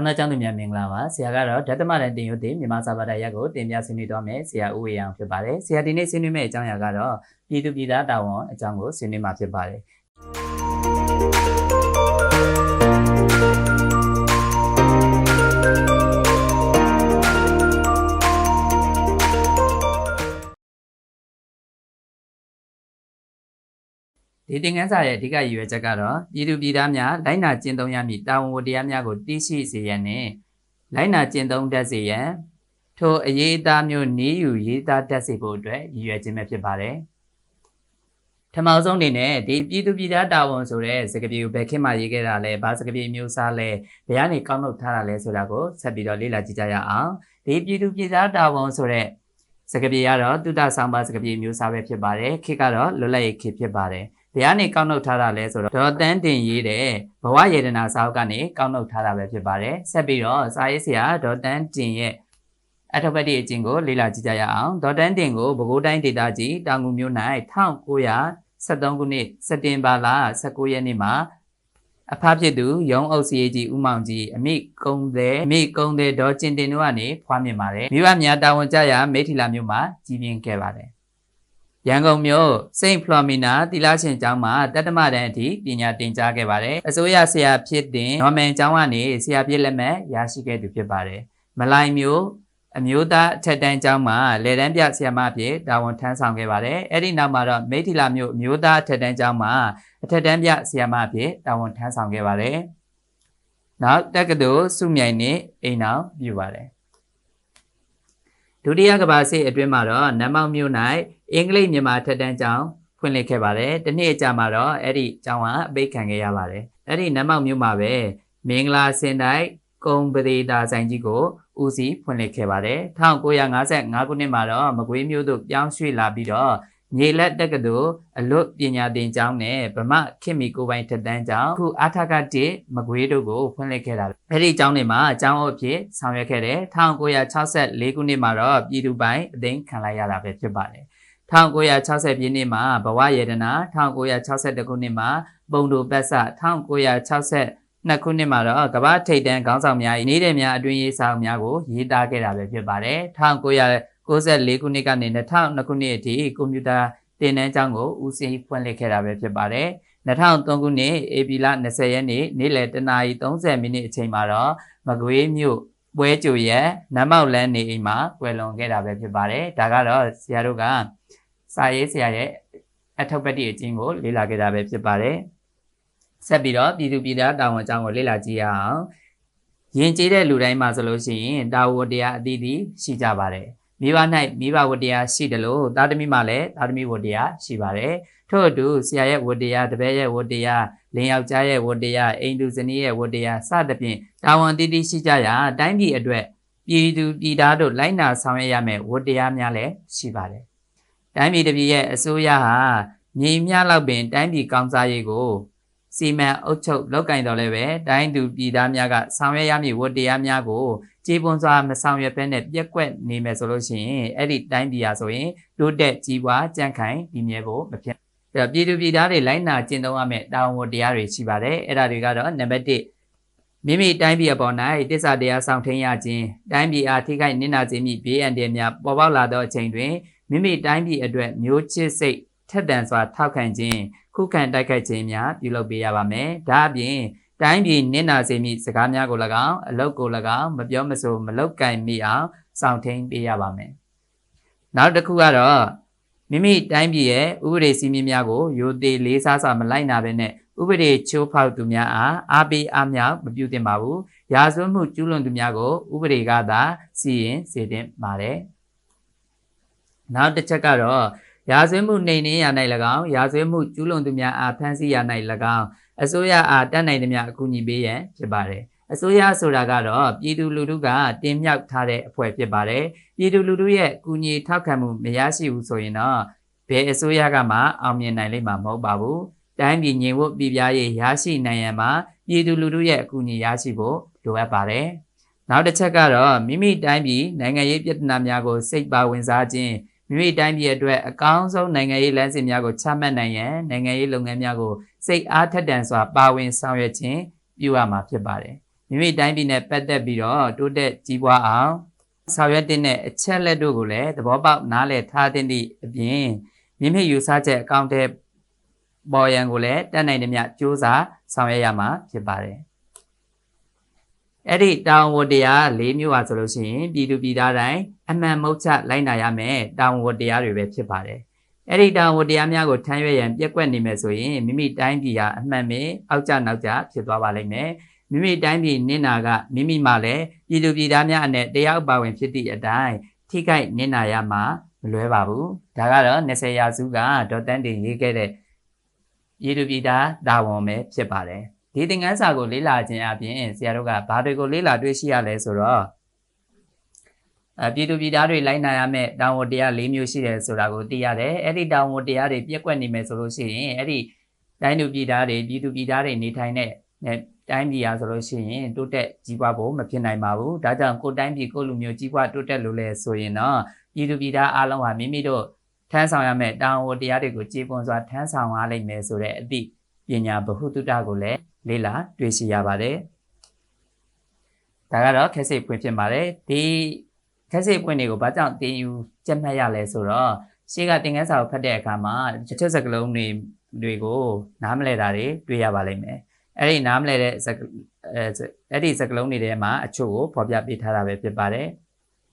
အနာကျောင်းသူများမင်္ဂလာပါဆရာကတော့ဓတ္တမတန်တင်ရုပ်တင်မြန်မာစာပါဒရက်ကိုတင်ပြဆွေးနွေးသွားမယ်ဆရာဦးဝေအောင်ဖြစ်ပါတယ်ဆရာဒီနေ့ဆွေးနွေးမယ့်အကြောင်းအရာကတော့ပြည်သူပြည်သားတာဝန်အကြောင်းကိုဆွေးနွေးမှာဖြစ်ပါတယ် ဒီသင်ခန်းစာရဲ့အဓိကရည်ရွယ်ချက်ကတော့ပြည်သူပြည်သားများလိုက်နာကျင့်သုံးရမည့်တာဝန်ဝတ္တရားများကိုသိရှိစေရန်နှင့်လိုက်နာကျင့်သုံးတတ်စေရန်ထိုအရေးအသားမျိုးနည်းယူရေးသားတတ်စေဖို့အတွက်ရည်ရွယ်ခြင်းပဲဖြစ်ပါတယ်။ထမအောင်ဆုံးအနေနဲ့ဒီပြည်သူပြည်သားတာဝန်ဆိုတဲ့စကားပြေကိုဘယ်ခေတ်မှရေးခဲ့တာလဲဘာစကားပြေမျိုးစားလဲဘယ်ကနေကောက်နှုတ်ထားတာလဲဆိုတာကိုဆက်ပြီးတော့လေ့လာကြည့်ကြရအောင်။ဒီပြည်သူပြည်သားတာဝန်ဆိုတဲ့စကားပြေကတော့တုဒ္ဒဆောင်ပါစကားပြေမျိုးစားပဲဖြစ်ပါတယ်။ခေတ်ကတော့လွတ်လပ်ရေးခေတ်ဖြစ်ပါတယ်။ ဘယ်ကနေကောက်နှုတ်ထားတာလဲဆိုတော့ဒေါ်တန်းတင်ရေးတဲ့ဘဝယေဒနာစာအုပ်ကနေကောက်နှုတ်ထားတာပဲဖြစ်ပါတယ်။ဆက်ပြီးတော့စာရေးဆရာဒေါ်တန်းတင်ရဲ့အထောက်ပံ့အကျင့်ကိုလေ့လာကြည့်ကြရအောင်ဒေါ်တန်းတင်ကိုပဲခူးတိုင်းဒေသကြီးတောင်ငူမြို့၌1973ခုနှစ်စက်တင်ဘာလ19ရက်နေ့မှာအဖဖြစ်သူရုံးအုပ်စီကြီးဦးမောင်ကြီးအမိကုံသည်အမိကုံသည်ဒေါ်ကျင်တင်တို့ကနေဖွားမြင်ပါတယ်မိဘများတာဝန်ကျရာမိထီလာမြို့မှာကြီးပြင်းခဲ့ပါတယ် ရန်ကုန်မြို့စိန့်ဖလော်မီနာတီလာရှင်ကျောင်းမှာတတ္တမတန်းအထိပညာသင်ကြားခဲ့ပါတယ်အစိုးရဆရာဖြစ်တဲ့နော်မန်ကျောင်းကနေဆရာပြည့်လက်မှတ်ရရှိခဲ့သူဖြစ်ပါတယ်မလိုင်မျိုးအမျိုးသားအထက်တန်းကျောင်းမှာလေတန်းပြဆရာမအဖြစ်တာဝန်ထမ်းဆောင်ခဲ့ပါတယ်။အဲ့ဒီနောက်မှာတော့မိထီလာမြို့အမျိုးသားအထက်တန်းကျောင်းမှာအထက်တန်းပြဆရာမအဖြစ်တာဝန်ထမ်းဆောင်ခဲ့ပါတယ်။နောက်တက္ကသိုလ်စုမြိုင်နဲ့အိမ်အောင်ပြုပါတယ်။ဒုတိယကမ္ဘာစစ်အတွင်းမှာတော့နမောက်မြို့၌ အင်္ဂလိပ်မြန်မာအထက်တန်းကျောင်းဖွင့်လှစ်ခဲ့ပါတယ်။တနှစ်အကြာမှာတော့အဲ့ဒီကျောင်းကအပိတ်ခံခဲ့ရပါတယ်။အဲ့ဒီနမောက်မြို့မှာပဲမင်္ဂလာစင်တိုင်းကုံပဒေတာဆိုင်ကြီးကိုဦးစီးဖွင့်လှစ်ခဲ့ပါတယ်1955ခုနှစ်မှာတော့မကွေးမြို့သို့ပြောင်းရွှေ့လာပြီးတော့မြေလက်တက္ကသိုလ်အလွတ်ပညာသင်ကျောင်းနဲ့ဗမာခင်မီကိုပိုင်ထက်တန်းကျောင်းခုအာထကတိမကွေးတို့ကိုဖွင့်လှစ်ခဲ့တာအဲ့ဒီကျောင်းတွေမှာအကျောင်းအုပ်ဖြစ်ဆောင်ရွက်ခဲ့တယ်1964ခုနှစ်မှာတော့ပြည်သူပိုင်အသိမ်းခံလိုက်ရတာပဲဖြစ်ပါတယ် 1960ပြည့်နှစ်မှာဘဝယေဒနာ1962ခုနှစ်မှာပုံတူပတ်စ1960နှစ်ခုနှစ်မှာတော့ကမ္ဘာထိပ်တန်းခေါင်းဆောင်များ၏နေတဲ့များအတွင်းရေးဆောင်များကိုရေးသားခဲ့တာပဲဖြစ်ပါတယ်1994ခုနှစ်ကနေ2002ခုနှစ်အထိကွန်ပျူတာသင်တန်းကျောင်းကိုဦးစီးဖွင့်လှစ်ခဲ့တာပဲဖြစ်ပါတယ်2003ခုနှစ်ဧပြီလ20ရက်နေ့နေ့လယ်တနာရီ30မိနစ်အချိန်မှာတော့မကွေးမြို့ ပွဲကြိုရဲ့နမောက်လန်းနေအိမ်မှာကွယ်လွန်ခဲ့တာပဲဖြစ်ပါတယ်ဒါကတော့ဆရာတို့ကစာရေးဆရာရဲ့အထောက်ပံ့တဲ့အချင်းကိုလေ့လာခဲ့တာပဲဖြစ်ပါတယ်ဆက်ပြီးတော့ပြည်သူပြည်သားတာဝန်အကြောင်းကိုလေ့လာကြည့်ရအောင်ယဉ်ကျေးတဲ့လူတိုင်းမှာဆိုလို့ရှိရင်တာဝန်တရားအသီးသီးရှိကြပါတယ် မိဘ၌မိဘဝတ္တရားရှိတယ်လို့သားသမီးမှလည်းသားသမီးဝတ္တရားရှိပါတယ်ထို့အတူဆရာရဲ့ဝတ္တရားတပည့်ရဲ့ဝတ္တရားလင်ယောက်ျားရဲ့ဝတ္တရားအိမ်သူဇနီးရဲ့ဝတ္တရားစသဖြင့်တာဝန်တည်တည်ရှိကြရာတိုင်းပြည်အတွက်ပြည်သူပြည်သားတို့လိုက်နာဆောင်ရွက်ရမယ်ဝတ္တရားများလည်းရှိပါတယ်တိုင်းပြည်တစ်ပြည်ရဲ့အစိုးရဟာမြေမြလောက်ပင်တိုင်းပြည်ကောင်းစားရေးကို စီမံအုပ်ချုပ်လောက်ကင်တော်လည်းပဲတိုင်းသူပြည်သားများကဆောင်ရွက်ရမည့်ဝတ္တရားများကိုကြေပွန်စွာမဆောင်ရွက်ဘဲနဲ့ပြက်ကွက်နေမယ်ဆိုလို့ရှိရင်အဲ့ဒီတိုင်းပြည်ဟာဆိုရင်တိုးတက်ကြီးပွားကြံ့ခိုင်ဒီမြဲဖို့မဖြစ်အဲ့တော့ပြည်သူပြည်သားတွေလိုက်နာကျင့်သုံးရမယ့်တာဝန်ဝတ္တရားတွေရှိပါတယ်အဲ့ဒါတွေကတော့နံပါတ်1မိမိတိုင်းပြည်အပေါ်၌တစ္ဆာတရားဆောင်ထင်းရခြင်းတိုင်းပြည်အားထိခိုက်နစ်နာစေမည့်ဘေးအန္တရာယ်များပေါ်ပေါက်လာသောအချိန်တွင်မိမိတိုင်းပြည်အတွက်မျိုးချစ်စိတ် ထက်သန်စွာထောက်ခံခြင်းခုခံတိုက်ခိုက်ခြင်းများပြုလုပ်ပေးရပါမယ်။ဒါအပြင်တိုင်းပြည်နစ်နာစေမည့်စကားများကို၎င်းအလုတ်ကို၎င်းမပြောမဆိုမလုတ်ကင်မိအောင်စောင့်ထိန်ပေးရပါမယ်။နောက်တစ်ခုကတော့မိမိတိုင်းပြည်ရဲ့ဥပဒေစည်းမျဉ်းများကိုရိုသေလေးစားစွာမလိုက်နာဘဲနဲ့ဥပဒေချိုးဖောက်သူများအားအားပေးအားမြောက်မပြုသင့်ပါဘူး။ရာဇဝတ်မှုကျူးလွန်သူများကိုဥပဒေကသာစီရင်စေတင်ပါတယ်။နောက်တစ်ချက်ကတော့ ရာဇဝတ်မှုနှိမ်နင်းရ၌၎င်းရာဇဝတ်မှုကျူးလွန်သူများအားဖမ်းဆီးရ၌၎င်းအစိုးရအားတတ်နိုင်သမျှအကူအညီပေးရန်ဖြစ်ပါတယ်အစိုးရဆိုတာကတော့ပြည်သူလူထုကတင်မြှောက်ထားတဲ့အဖွဲ့ဖြစ်ပါတယ်ပြည်သူလူထုရဲ့ကူညီထောက်ခံမှုမရရှိဘူးဆိုရင်တော့ဘယ်အစိုးရကမှအောင်မြင်နိုင်လိမ့်မှာမဟုတ်ပါဘူးတိုင်းပြည်ငြိမ်ဝတ်ပြည်ပြားရေးရရှိနိုင်ရန်မှာပြည်သူလူထုရဲ့အကူအညီရရှိဖို့လိုအပ်ပါတယ်နောက်တစ်ချက်ကတော့မိမိတိုင်းပြည်နိုင်ငံရေးပြည်ထနာများကိုစိတ်ပါဝင်စားခြင်း မိမိတိုင်းပြည်အတွက်အကောင်းဆုံးနိုင်ငံရေးလမ်းစဉ်များကိုချမှတ်နိုင်ရန်နိုင်ငံရေးလုပ်ငန်းများကိုစိတ်အားထက်သန်စွာပါဝင်ဆောင်ရွက်ခြင်းပြုရမှာဖြစ်ပါတယ်မိမိတိုင်းပြည်နဲ့ပတ်သက်ပြီးတော့တိုးတက်ကြီးပွားအောင်ဆောင်ရွက်တဲ့အချက်လက်တို့ကိုလည်းသဘောပေါက်နားလည်ထားသင့်သည့်အပြင်မိမိယူဆချက်အကောင့်တဲ့ပေါ်ရန်ကိုလည်းတက်နိုင်သမျှစူးစမ်းဆောင်ရွက်ရမှာဖြစ်ပါတယ် အဲ့ဒီတောင်ဝတ္တရား၄မျိုးပါဆိုလို့ရှိရင်ပြည်သူပြည်သားတိုင်းအမှန်မဟုတ်ချလိုက်နာရမယ်တောင်ဝတ္တရားတွေပဲဖြစ်ပါတယ်အဲ့ဒီတောင်ဝတ္တရားများကိုထမ်းရွက်ရန်ပြက်ကွက်နေမယ်ဆိုရင်မိမိတိုင်းပြည်ဟာအမှန်ပဲအောက်ကျနောက်ကျဖြစ်သွားပါလိမ့်မယ်မိမိတိုင်းပြည်နင့်နာကမိမိမှလည်းပြည်သူပြည်သားများအနဲ့တရားဥပဝင်ဖြစ်သည့်အတိုင်းထိခိုက်နင့်နာရမှာမလွဲပါဘူးဒါကတော့20ရာစုကဒေါ်တန်းတင်ရေးခဲ့တဲ့ပြည်သူပြည်သားတာဝန်ပဲဖြစ်ပါတယ် ဒီသင်ခန်းစာကိုလေ့လာခြင်းအပြင်ဆရာတို့ကဘာတွေကိုလေ့လာတွေ့ရှိရလဲဆိုတော့အပြည်သူပြည်သားတွေလိုက်နာရမယ့်တာဝန်တရား၄မျိုးရှိတယ်ဆိုတာကိုသိရတယ်အဲ့ဒီတာဝန်တရားတွေပြက်ကွက်နေမယ်ဆိုလို့ရှိရင်အဲ့ဒီတိုင်းသူပြည်သားတွေပြည်သူပြည်သားတွေနေထိုင်တဲ့တိုင်းပြည်အားဆိုလို့ရှိရင်တိုးတက်ကြီးပွားဖို့မဖြစ်နိုင်ပါဘူးဒါကြောင့်ကိုယ်တိုင်းပြည်ကိုယ်လူမျိုးကြီးပွားတိုးတက်လို့လဲဆိုရင်တော့ပြည်သူပြည်သားအားလုံးဟာမိမိတို့ထမ်းဆောင်ရမယ့်တာဝန်တရားတွေကိုကြည်ပွန်စွာထမ်းဆောင်ရလိမ့်မယ်ဆိုတဲ့အသည့် ပညာဗဟုသုတကိုလည်းလေ့လာတွေ့ရှိရပါတယ်ဒါကတော့ခက်စိတ်ဖွင့်ဖြစ်ပါတယ်ဒီခက်စိတ်ပွင့်တွေကိုဘာကြောင့်သင်ယူကြက်မှတ်ရလဲဆိုတော့ရှေ့ကသင်ခန်းစာကိုဖတ်တဲ့အခါမှာတချို့စကားလုံးတွေတွေကိုနားမလည်တာတွေတွေ့ရပါလိမ့်မယ်အဲ့ဒီနားမလဲတဲ့စကအဲအဲ့ဒီစကလုံးတွေထဲမှာအချို့ကိုဖော်ပြပေးထားတာပဲဖြစ်ပါတယ်။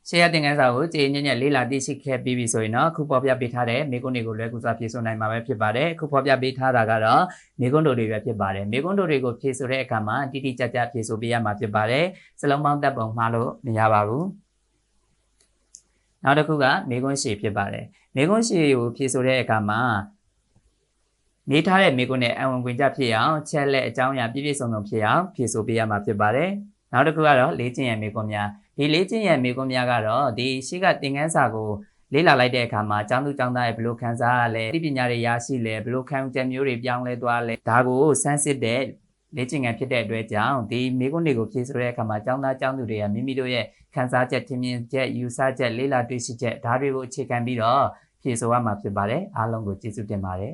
ရှေ့ရတင်ကန်းစာကိုကြည်ညံ့ညံ့လေးလာသိရှိခဲ့ပြီးပြီဆိုရင်တော့အခုဖော်ပြပေးထားတဲ့မိကွန်းတွေကိုလွယ်ကူစွာဖြည့်ဆို့နိုင်မှာပဲဖြစ်ပါတယ်။အခုဖော်ပြပေးထားတာကတော့မိကွန်းတို့တွေပဲဖြစ်ပါတယ်။မိကွန်းတို့တွေကိုဖြည့်ဆို့တဲ့အခါမှာတိတိကျကျဖြည့်ဆို့ပေးရမှာဖြစ်ပါတယ်။စလုံးပေါင်းတပ်ပုံမှားလို့မရပါဘူး။နောက်တစ်ခုကမိကွန်းရှည်ဖြစ်ပါတယ်။မိကွန်းရှည်ကိုဖြည့်ဆို့တဲ့အခါမှာနေထားတဲ့မိကွန်းနဲ့အဝင်ခွင့်ကြဖြစ်အောင်ချက်လက်အကြောင်းအရာပြည့်ပြည့်စုံစုံဖြစ်အောင်ဖြည့်ဆို့ပေးရမှာဖြစ်ပါတယ်။နောက်တစ်ခုကတော့လေ့ကျင့်ရမိကွန်းများ ဒီလေ့ကျင့်ရမိကွန်းများကတော့ဒီရှိကသင်ခန်းစာကိုလေ့လာလိုက်တဲ့အခါမှာကျောင်းသူကျောင်းသားရဲ့ဘယ်လိုခံစားရလဲသိပညာတွေရရှိလဲဘယ်လိုခံယူချက်မျိုးတွေပြောင်းလဲသွားလဲဒါကိုစမ်းစစ်တဲ့လေ့ကျင့်ခန်းဖြစ်တဲ့အတွက်ကြောင့်ဒီမိကွန်းတွေကိုဖြည့်ဆို့တဲ့အခါမှာကျောင်းသားကျောင်းသူတွေကမိမိတို့ရဲ့ခံစားချက်ထင်မြင်ချက်ယူဆချက်လေ့လာတွေ့ရှိချက်ဒါတွေကိုအခြေခံပြီးတော့ဖြည့်ဆို့ရမှာဖြစ်ပါတယ်အားလုံးကိုကျေးဇူးတင်ပါတယ်